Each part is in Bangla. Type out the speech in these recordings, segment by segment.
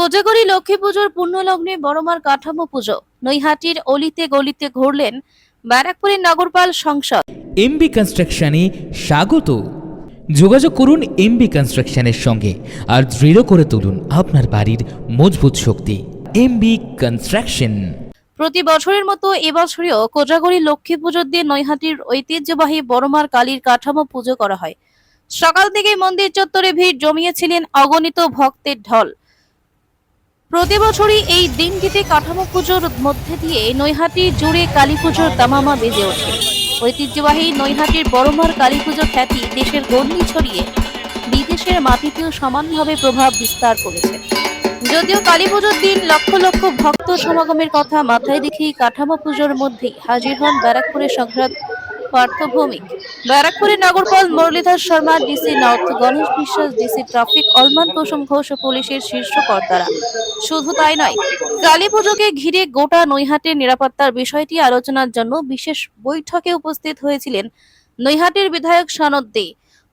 কোজাগরি লক্ষ্মী পুজোর পুণ্যলগ্নে বড়মার কাঠামো পুজো। নৈহাটির অলিতে গলিতে ঘুরলেন ব্যারাকপুরের নগরপাল সংসদ। এমবি কনস্ট্রাকশনে স্বাগত। যোগাযোগ করুন এমবি কনস্ট্রাকশনের সঙ্গে আর দৃঢ় করে তুলুন আপনার বাড়ির মজবুত শক্তি। MB construction. প্রতি বছরের মতো এবছরেও কোজাগরি লক্ষ্মী পুজোর দিন নৈহাটির ঐতিহ্যবাহী বড়মার কালীর কাঠামো পুজো করা হয়। সকাল থেকেই মন্দির চত্বরে ভিড় জমিয়েছিলেন অগণিত ভক্তের ঢল। প্রতি বছরই এই দিনটিতে কাঠামো পুজোর মধ্যে দিয়ে নৈহাটি জুড়ে কালী পুজোর দামামা বেজে ওঠে। ঐতিহ্যবাহী নৈহাটির বড়মার কালী পুজোর খ্যাতি দেশের গণ্ডি ছড়িয়ে বিদেশের মাটিতেও সমানভাবে প্রভাব বিস্তার করেছে। যদিও কালী পুজোর দিন লক্ষ লক্ষ ভক্ত সমাগমের কথা মাথায় রেখেই কাঠামো পুজোর মধ্যেই হাজির হন ব্যারাকপুরের সংসদ পার্থ ব্যারাকপুরের নগরপাল Muralidhar Sharma, DC north, Ganesh Biswas, DC traffic, অলমান কুসুম ঘোষ পুলিশের শীর্ষ কর্তারা। শুধু তাই নয়, কালী পুজোকে ঘিরে গোটা নৈহাটের নিরাপত্তার বিষয়টি আলোচনার জন্য বিশেষ বৈঠকে উপস্থিত হয়েছিলেন নৈহাটির বিধায়ক সনদ দে,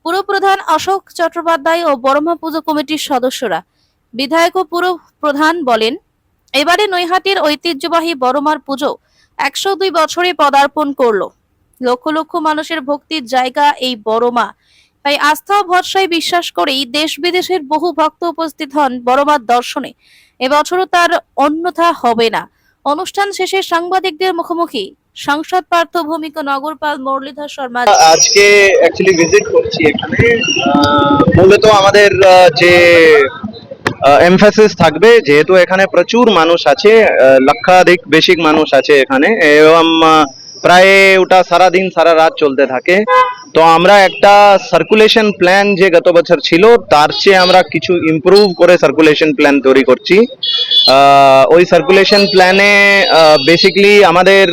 পুরপ্রধান অশোক চট্টোপাধ্যায় ও বড়মা পুজো কমিটির সদস্যরা। বিধায়ক ও পুর প্রধান বলেন, এবারে নৈহাটির ঐতিহ্যবাহী বড়মার পুজো একশো দুই বছরে পদার্পণ করল। লক্ষ লক্ষ মানুষের ভক্তির জায়গা এই বড়মা তাই আস্থা ভরসায় বিশ্বাস করেই দেশ বিদেশের বহু ভক্ত উপস্থিত হন বড়মার দর্শনে। এবছরও তার অন্যথা হবে না। অনুষ্ঠান শেষে সাংবাদিকদের মুখোমুখি। সংসদ পার্থ ভৌমিক, নগরপাল মুরলীধর শর্মা। আজকে অ্যাকচুয়ালি ভিজিট করছি এখানে। মূলত আমাদের যে এমফাসিস থাকবে, যেহেতু এখানে প্রচুর মানুষ আছে লক্ষাধিক বেশি মানুষ আছে এখানে। এবং প্রায় ওটা সারা দিন সারা রাত চলতে থাকে। তো আমরা একটা সার্কুলেশন প্ল্যান যে গত বছর ছিল, তার চেয়ে আমরা কিছু ইমপ্রুভ করে সার্কুলেশন প্ল্যান তৈরি করছি। ওই সার্কুলেশন প্ল্যানে বেসিক্যালি আমাদের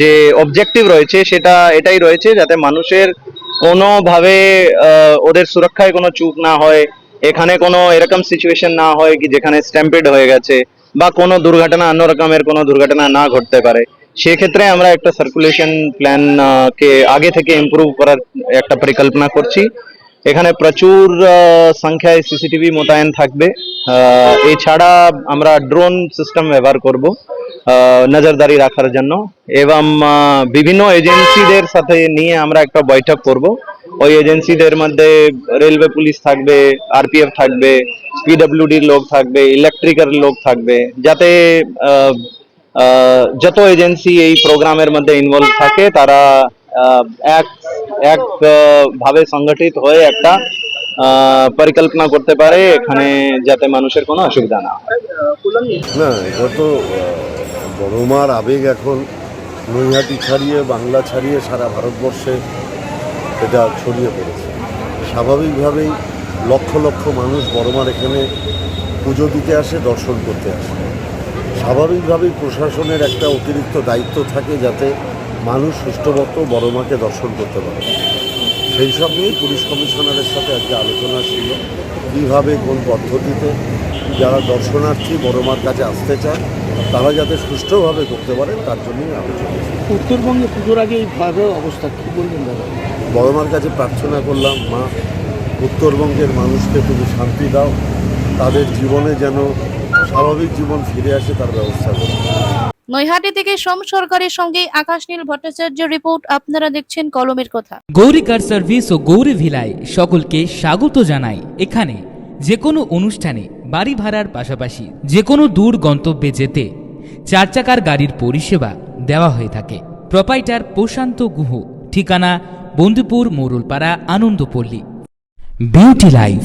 যে অবজেক্টিভ রয়েছে, সেটা এটাই রয়েছে যাতে মানুষের কোনোভাবে ওদের সুরক্ষায় কোনো চুপ না হয়, এখানে কোনো এরকম সিচুয়েশন না হয় কি যেখানে স্ট্যাম্পেড হয়ে গেছে, বা কোনো দুর্ঘটনা অন্য রকমের কোনো দুর্ঘটনা না ঘটতে পারে। সেক্ষেত্রে আমরা একটা সার্কুলেশন প্ল্যান কে আগে থেকে ইমপ্রুভ করার একটা পরিকল্পনা করছি। এখানে প্রচুর সংখ্যায় সিসিটিভি মোতায়েন থাকবে। এছাড়া আমরা ড্রোন সিস্টেম ব্যবহার করব নজরদারি রাখার জন্য। এবং বিভিন্ন এজেন্সিদের সাথে নিয়ে আমরা একটা বৈঠক করব। ওই এজেন্সিদের মধ্যে রেলওয়ে পুলিশ থাকবে আরপিএফ থাকবে পিডব্লিউডির লোক থাকবে ইলেকট্রিক্যাল লোক থাকবে, যাতে যত এজেন্সি এই প্রোগ্রামের মধ্যে ইনভলভ থাকে, তারা এক এক ভাবে সংগঠিত হয়ে একটা পরিকল্পনা করতে পারে এখানে যাতে মানুষের কোনো অসুবিধা না না, এটা তো বড়মার আবেগ এখন নৈহাটি ছাড়িয়ে, বাংলা ছাড়িয়ে সারা ভারতবর্ষে এটা ছড়িয়ে পড়েছে। স্বাভাবিকভাবেই লক্ষ লক্ষ মানুষ বড়মার এখানে পুজো দিতে আসে, দর্শন করতে আসে। স্বাভাবিকভাবেই প্রশাসনের একটা অতিরিক্ত দায়িত্ব থাকে যাতে মানুষ সুষ্ঠুমতো বড়মাকে দর্শন করতে পারে সেই সব নিয়েই পুলিশ কমিশনারের সাথে আজকে আলোচনা ছিল কীভাবে কোন পদ্ধতিতে যারা দর্শনার্থী বড়মার কাছে আসতে চায় তারা যাতে সুষ্ঠুভাবে করতে পারে তার জন্যই আলোচনা। উত্তরবঙ্গে পুজোর আগে এই ভয়াবহ অবস্থা কী বলবেন দাদা বড়মার কাছে প্রার্থনা করলাম মা উত্তরবঙ্গের মানুষকে তুমি শান্তি দাও তাদের জীবনে যেন স্বাভাবিক জীবন ফিরে আসে তার ব্যবস্থা করো নৈহাটি থেকে সোম সরকারের সঙ্গে আকাশ নীল ভট্টাচার্যের রিপোর্ট আপনারা দেখছেন কলমের কথা। গৌরী কার সার্ভিস ও গৌরী ভিলায় সকলকে স্বাগত জানাই। এখানে যে কোনো অনুষ্ঠানে বাড়ি ভাড়ার পাশাপাশি যে কোনো দূর গন্তব্যে যেতে চার চাকার গাড়ির পরিষেবা দেওয়া হয়ে থাকে। প্রপাইটার প্রশান্ত গুহ ঠিকানা Bandhupur Morulpara Anandapalli. Beauty life